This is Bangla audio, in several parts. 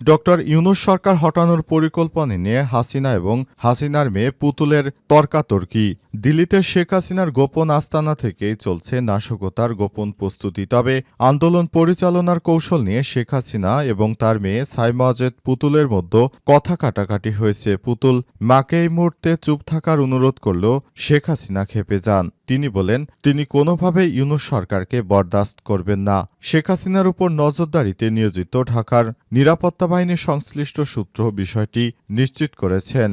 ডক্টর ইউনুস সরকার হটানোর পরিকল্পনা নিয়ে হাসিনা এবং হাসিনার মেয়ে পুতুলের তর্কাতর্কি। দিল্লিতে শেখ হাসিনার গোপন আস্তানা থেকেই চলছে নাশকতার গোপন প্রস্তুতি। তবে আন্দোলন পরিচালনার কৌশল নিয়ে শেখ হাসিনা এবং তার মেয়ে সাইমাজেদ পুতুলের মধ্যে কথা কাটাকাটি হয়েছে। পুতুল মাকে এই মুহূর্তে চুপ থাকার অনুরোধ করলেও শেখ হাসিনা খেপে যান। তিনি বলেন, তিনি কোনোভাবে ইউনুস সরকারকে বরদাস্ত করবেন না। শেখ হাসিনার উপর নজরদারিতে নিয়োজিত ঢাকার নিরাপত্তা বাহিনীর সংশ্লিষ্ট সূত্র বিষয়টি নিশ্চিত করেছেন।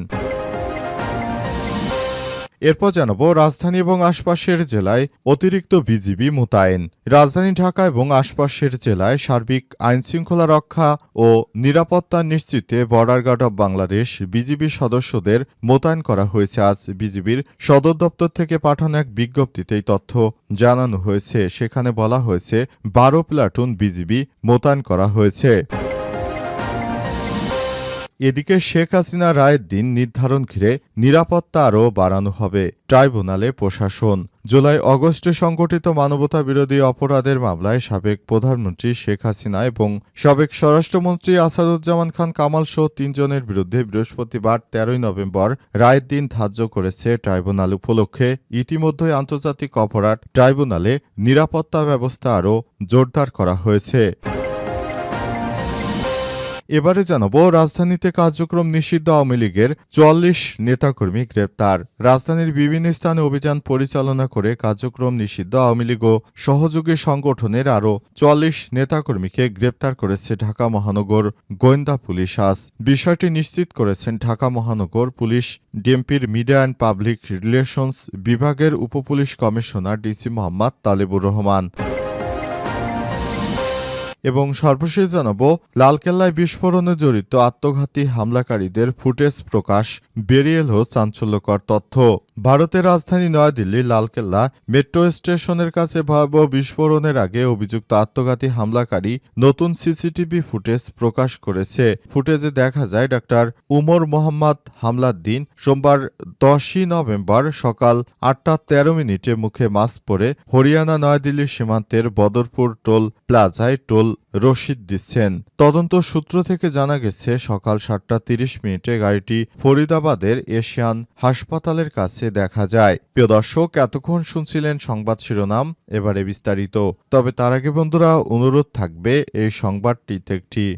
এরপর জানাব রাজধানী এবং আশপাশের জেলায় অতিরিক্ত বিজিবি মোতায়েন। রাজধানী ঢাকা এবং আশপাশের জেলায় সার্বিক আইনশৃঙ্খলা রক্ষা ও নিরাপত্তা নিশ্চিতে border guard of Bangladesh BGB সদস্যদের মোতায়েন করা হয়েছে। আজ বিজিবির সদর দপ্তর থেকে পাঠানো এক বিজ্ঞপ্তিতে এই তথ্য জানানো হয়েছে। সেখানে বলা হয়েছে, বারো প্লাটুন বিজিবি মোতায়েন করা হয়েছে। এদিকে শেখ হাসিনা রায়ের দিন নির্ধারণ ঘিরে নিরাপত্তা আরও বাড়ানো হবে ট্রাইব্যুনালে প্রশাসন। জুলাই অগস্টে সংগঠিত মানবতা বিরোধী অপরাধের মামলায় সাবেক প্রধানমন্ত্রী শেখ হাসিনা এবং সাবেক স্বরাষ্ট্রমন্ত্রী আসাদুজ্জামান খান কামাল সহ তিনজনের বিরুদ্ধে বৃহস্পতিবার তেরোই নভেম্বর রায়ের দিন ধার্য করেছে ট্রাইব্যুনাল উপলক্ষে। ইতিমধ্যে আন্তর্জাতিক অপরাধ ট্রাইব্যুনালে নিরাপত্তা ব্যবস্থা আরও জোরদার করা হয়েছে। এবারে জানাব, রাজধানীতে কার্যক্রম নিষিদ্ধ আওয়ামী লীগের চুয়াল্লিশ নেতাকর্মী গ্রেপ্তার। রাজধানীর বিভিন্ন স্থানে অভিযান পরিচালনা করে কার্যক্রম নিষিদ্ধ আওয়ামী লীগ ও সহযোগী সংগঠনের আরও চুয়াল্লিশ নেতাকর্মীকে গ্রেপ্তার করেছে ঢাকা মহানগর গোয়েন্দা পুলিশ। আজ বিষয়টি নিশ্চিত করেছেন ঢাকা মহানগর পুলিশ, ডিএমপির মিডিয়া অ্যান্ড পাবলিক রিলেশনস বিভাগের উপপুলিশ কমিশনার ডিসি মোহাম্মদ তালেবুর রহমান। এবং সর্বশেষ জানাব লালকেল্লায় বিস্ফোরণে জড়িত আত্মঘাতী হামলাকারীদের ফুটেজ প্রকাশ বেরিয়ে এল চাঞ্চল্যকর তথ্য। ভারতের রাজধানী নয়াদিল্লি লালকেল্লা মেট্রো স্টেশনের কাছে ভয়াবহ বিস্ফোরণের আগে অভিযুক্ত আত্মঘাতী হামলাকারী নতুন সিসিটিভি ফুটেজ প্রকাশ করেছে। ফুটেজে দেখা যায়, ডাক্তার উমর মোহাম্মদ হামলার দিন সোমবার দশই নভেম্বর সকাল আটটা তেরো মিনিটে মুখে মাস্ক পরে হরিয়ানা নয়াদিল্লি সীমান্তের বদরপুর টোল প্লাজায় টোল রশিদ দিচ্ছেন। তদন্ত সূত্র থেকে জানা গেছে, সকাল সাতটা তিরিশ মিনিটে গাড়িটি ফরিদাবাদের এশিয়ান হাসপাতালের কাছে দেখা যায়। প্রিয় দর্শক, এতক্ষণ শুনছিলেন সংবাদ শিরোনাম, এবারে বিস্তারিত। তবে তার আগে বন্ধুরা, অনুরোধ থাকবে, এই সংবাদটিতে একটি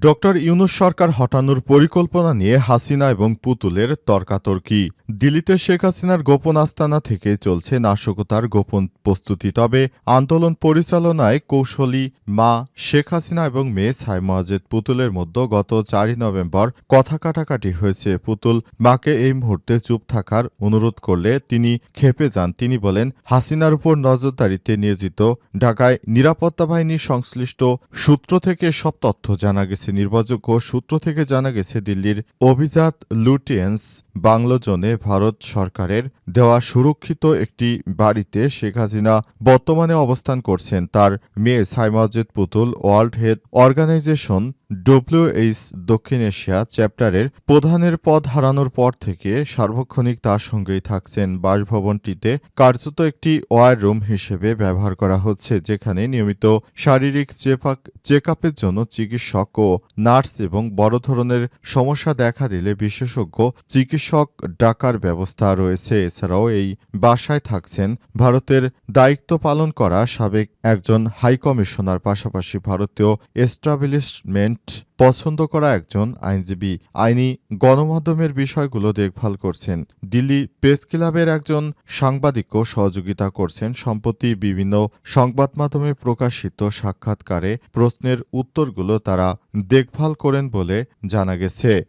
ডক্টর ইউনুস সরকার হটানোর পরিকল্পনা নিয়ে হাসিনা এবং পুতুলের তর্কাতর্কি। দিল্লিতে শেখ হাসিনার গোপন আস্তানা থেকে চলছে নাশকতার গোপন প্রস্তুতি। তবে আন্দোলন পরিচালনায় কৌশলী মা শেখ হাসিনা এবং মেয়ে ছাই মহাজেদ পুতুলের মধ্যে গত চারই নভেম্বর কথা কাটাকাটি হয়েছে। পুতুল মাকে এই মুহূর্তে চুপ থাকার অনুরোধ করলে তিনি খেপে যান। তিনি বলেন, হাসিনার উপর নজরদারিতে নিয়োজিত ঢাকায় নিরাপত্তা বাহিনীর সংশ্লিষ্ট সূত্র থেকে সব তথ্য জানা গেছে। নির্ভরযোগ্য সূত্র থেকে জানা গেছে, দিল্লির অভিজাত লুটিয়েন্স বাংলোজনে ভারত সরকারের দেওয়া সুরক্ষিত একটি বাড়িতে শেখ হাসিনা বর্তমানে অবস্থান করছেন। তার মেয়ে Saima Wazed Putul World Health Organization WH দক্ষিণ এশিয়া চ্যাপ্টারের প্রধানের পদ হারানোর পর থেকে সার্বক্ষণিক তার সঙ্গেই থাকছেন বাসভবনটিতে কার্যত একটি ওয়ার রুম হিসেবে ব্যবহার করা হচ্ছে, যেখানে নিয়মিত শারীরিক চেক আপের জন্য চিকিৎসক ও নার্স এবং বড় ধরনের সমস্যা দেখা দিলে বিশেষজ্ঞ, চিকিৎসক ডাকার ব্যবস্থা রয়েছে। এছাড়াও এই বাসায় থাকছেন ভারতের দায়িত্ব পালন করা সাবেক একজন হাইকমিশনার পাশাপাশি ভারতীয় এস্টাবলিশমেন্ট পছন্দ করা একজন আইনজীবী। আইনি গণমাধ্যমের বিষয়গুলো দেখভাল করছেন। দিল্লি প্রেস ক্লাবের একজন সাংবাদিকও সহযোগিতা করছেন। সম্প্রতি বিভিন্ন সংবাদ মাধ্যমে প্রকাশিত সাক্ষাৎকারে প্রশ্নের উত্তরগুলো তারা দেখভাল করেন বলে জানা গেছে।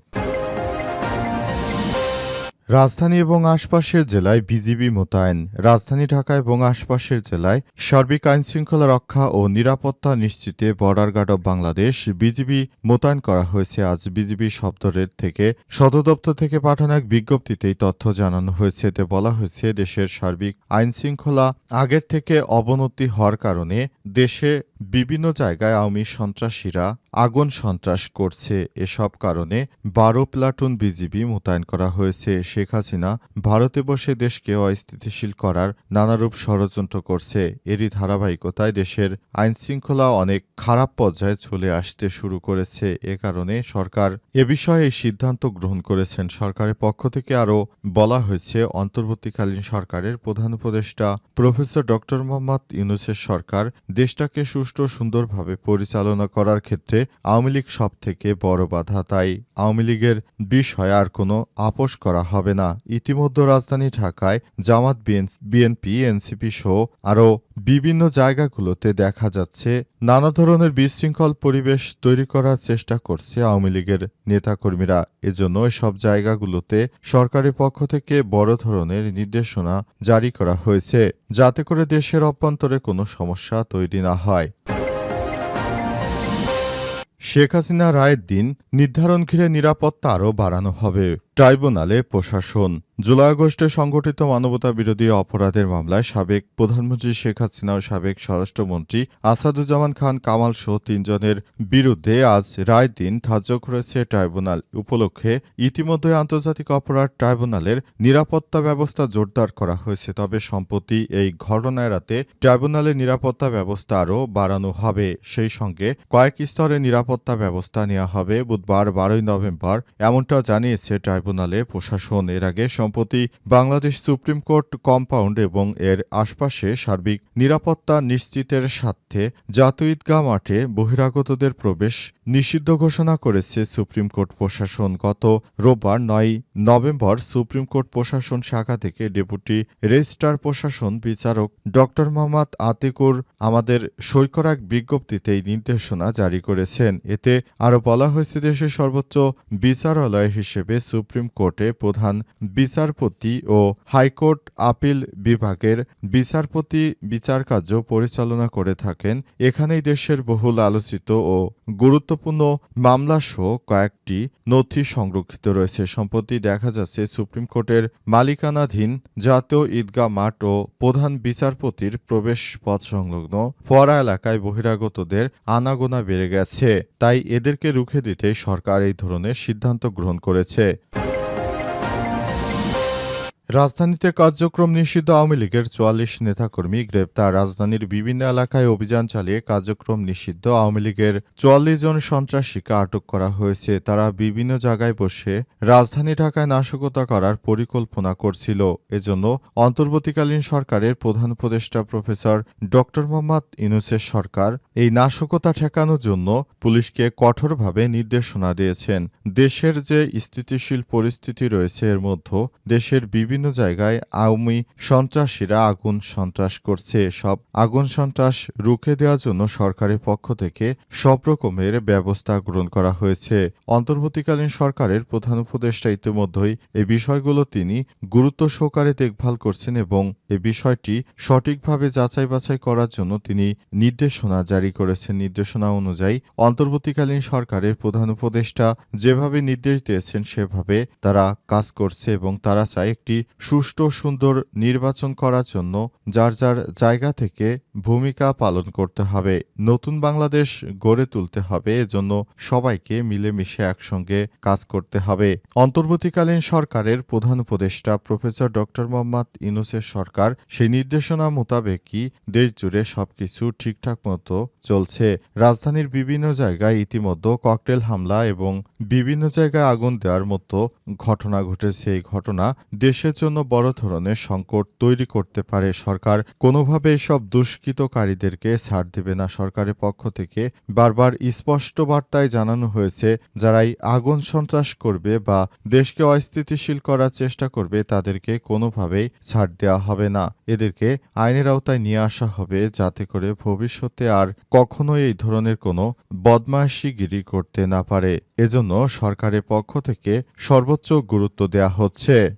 রাজধানী এবং আশপাশের জেলায় বিজিবি মোতায়েন। রাজধানী ঢাকা এবং আশপাশের জেলায় সার্বিক আইন শৃঙ্খলা রক্ষা ও নিরাপত্তা নিশ্চিতে border guard of Bangladesh, BGB মোতায়েন করা হয়েছে। আজ বিজিবি সপ্তরের থেকে সদর দপ্তর থেকে পাঠানো এক বিজ্ঞপ্তিতেই তথ্য জানানো হয়েছে। এতে বলা হয়েছে, দেশের সার্বিক আইনশৃঙ্খলা আগের থেকে অবনতি হওয়ার কারণে দেশে বিভিন্ন জায়গায় আওয়ামী সন্ত্রাসীরা আগুন সন্ত্রাস করছে। এসব কারণে বারো প্লাটুন বিজিবি মোতায়েন করা হয়েছে। শেখ হাসিনা ভারতে বসে দেশকে অস্থিতিশীল করার নানারূপ ষড়যন্ত্র করছে। এরই ধারাবাহিকতায় দেশের আইনশৃঙ্খলা অনেক খারাপ পর্যায়ে চলে আসতে শুরু করেছে। এ কারণে সরকার এ বিষয়ে সিদ্ধান্ত গ্রহণ করেছেন। সরকারের পক্ষ থেকে আরও বলা হয়েছে, অন্তর্বর্তীকালীন সরকারের প্রধান উপদেষ্টা প্রফেসর ডক্টর মোহাম্মদ ইউনুসের সরকার দেশটাকে সুষ্ঠু সুন্দরভাবে পরিচালনা করার ক্ষেত্রে আওয়ামী লীগ সব থেকে বড় বাধা। তাই আওয়ামী লীগের বিষয়ে আর কোনো আপোষ করা হবে না। ইতিমধ্যে রাজধানী ঢাকায় জামাত বিএনপি, এনসিপি সহ আরও বিভিন্ন জায়গাগুলোতে দেখা যাচ্ছে নানা ধরনের বিশৃঙ্খল পরিবেশ তৈরি করার চেষ্টা করছে আওয়ামী লীগের নেতাকর্মীরা। এজন্য সব জায়গাগুলোতে সরকারের পক্ষ থেকে বড় ধরনের নির্দেশনা জারি করা হয়েছে, যাতে করে দেশের অভ্যন্তরে কোনো সমস্যা তৈরি না হয়। শেখ হাসিনা রায়ের দিন নির্ধারণ ঘিরে নিরাপত্তা আরও বাড়ানো হবে। ট্রাইব্যুনালে প্রশাসন। জুলাই আগস্টে সংগঠিত মানবতা বিরোধী অপরাধের মামলায় সাবেক প্রধানমন্ত্রী শেখ হাসিনা ও সাবেক স্বরাষ্ট্রমন্ত্রী আসাদুজ্জামান খান কামাল সহ তিনজনের বিরুদ্ধে আজ রায় দিন ধার্য করেছে ট্রাইব্যুনাল। উপলক্ষে ইতিমধ্যে আন্তর্জাতিক অপরাধ ট্রাইব্যুনালের নিরাপত্তা ব্যবস্থা জোরদার করা হয়েছে। তবে সম্প্রতি এই ঘটনা এড়াতে ট্রাইব্যুনালের নিরাপত্তা ব্যবস্থা আরও বাড়ানো হবে। সেই সঙ্গে কয়েক স্তরে নিরাপত্তা ব্যবস্থা নেওয়া হবে বুধবার বারোই নভেম্বর এমনটা জানিয়েছে ট্রাইব্যুনালে। প্রশাসন এর আগে সম্প্রতি বাংলাদেশ সুপ্রিম কোর্ট কম্পাউন্ড এবং এর আশপাশে সার্বিক নিরাপত্তা নিশ্চিতের স্বার্থে জাতীয় ঈদগাহ মাঠে বহিরাগতদের প্রবেশ নিষিদ্ধ ঘোষণা করেছে সুপ্রিম কোর্ট প্রশাসন। গত রোববার নয় নভেম্বর সুপ্রিম কোর্ট প্রশাসন শাখা থেকে ডেপুটি রেজিস্ট্রার প্রশাসন বিচারক ড মোহাম্মদ আতিকুর আমাদের সই এক বিজ্ঞপ্তিতে এই নির্দেশনা জারি করেছেন। এতে আরও বলা হয়েছে দেশের সর্বোচ্চ বিচারালয় হিসেবে সুপ্রিম কোর্টে প্রধান বিচারপতি ও হাইকোর্ট আপিল বিভাগের বিচারপতি বিচারকার্য পরিচালনা করে থাকেন। এখানেই দেশের বহুল আলোচিত ও গুরুত্বপূর্ণ মামলাসহ কয়েকটি নথি সংরক্ষিত রয়েছে। সম্প্রতি দেখা যাচ্ছে, সুপ্রিম কোর্টের মালিকানাধীন জাতীয় ঈদগাহ মাঠ ও প্রধান বিচারপতির প্রবেশ পথ সংলগ্ন ফরা এলাকায় বহিরাগতদের আনাগোনা বেড়ে গেছে। তাই এদেরকে রুখে দিতে সরকার এই ধরনের সিদ্ধান্ত গ্রহণ করেছে। রাজধানীতে কার্যক্রম নিষিদ্ধ আওয়ামী লীগের চুয়াল্লিশ নেতাকর্মী গ্রেপ্তার। রাজধানীর বিভিন্ন এলাকায় অভিযান চালিয়ে কার্যক্রম নিষিদ্ধ আওয়ামী লীগের। চুয়াল্লিশ জন সন্ত্রাসীকে আটক করা হয়েছে। তারা বিভিন্ন জায়গায় বসে রাজধানী ঢাকায় নাশকতা করার পরিকল্পনা করছিল। এজন্য অন্তর্বর্তীকালীন সরকারের প্রধান উপদেষ্টা প্রফেসর ড মোহাম্মদ ইনুসের সরকার এই নাশকতা ঠেকানোর জন্য পুলিশকে কঠোরভাবে নির্দেশনা দিয়েছেন। দেশের যে স্থিতিশীল পরিস্থিতি রয়েছে, এর মধ্যে দেশের বিভিন্ন বিভিন্ন জায়গায় আওয়ামী সন্ত্রাসীরা আগুন সন্ত্রাস করছে। সব আগুন সন্ত্রাস রুখে দেওয়ার জন্য সরকারের পক্ষ থেকে সব রকমের ব্যবস্থা গ্রহণ করা হয়েছে। অন্তর্বর্তীকালীন সরকারের প্রধান উপদেষ্টা ইতিমধ্যেই এই বিষয়গুলো তিনি গুরুত্ব সহকারে দেখভাল করছেন এবং এ বিষয়টি সঠিকভাবে যাচাই বাছাই করার জন্য তিনি নির্দেশনা জারি করেছেন। নির্দেশনা অনুযায়ী অন্তর্বর্তীকালীন সরকারের প্রধান উপদেষ্টা যেভাবে নির্দেশ দিয়েছেন, সেভাবে তারা কাজ করছে এবং তারা চায় একটি সুষ্ঠু, সুন্দর নির্বাচন করার জন্য যার যার জায়গা থেকে ভূমিকা পালন করতে হবে। নতুন বাংলাদেশ গড়ে তুলতে হবে, এজন্য সবাইকে মিলেমিশে একসঙ্গে কাজ করতে হবে। অন্তর্বর্তীকালীন সরকারের প্রধান উপদেষ্টা প্রফেসর ডক্টর মোহাম্মদ ইনুসের সরকার সেই নির্দেশনা মোতাবেকই দেশ জুড়ে সবকিছু ঠিকঠাক মতো চলছে। রাজধানীর বিভিন্ন জায়গায় ইতিমধ্যে ককটেল হামলা এবং বিভিন্ন জায়গায় আগুন দেওয়ার মতো ঘটনা ঘটেছে। এই ঘটনা দেশের জন্য বড় ধরনের সংকট তৈরি করতে পারে সরকার। কোনোভাবে এসব দুষ্কৃতকারীদেরকে ছাড় দেবে না সরকারের পক্ষ থেকে। বারবার স্পষ্ট বার্তায় জানানো হয়েছে, যারাই আগুন সন্ত্রাস করবে বা দেশকে অস্থিতিশীল করার চেষ্টা করবে, তাদেরকে কোনোভাবেই ছাড় দেওয়া হবে না। এদেরকে আইনের আওতায় নিয়ে আসা হবে যাতে করে ভবিষ্যতে আর কখনোই এই ধরনের কোনো বদমাশিগিরি করতে না পারে। এজন্য সরকারের পক্ষ থেকে সর্বোচ্চ গুরুত্ব দেওয়া হচ্ছে।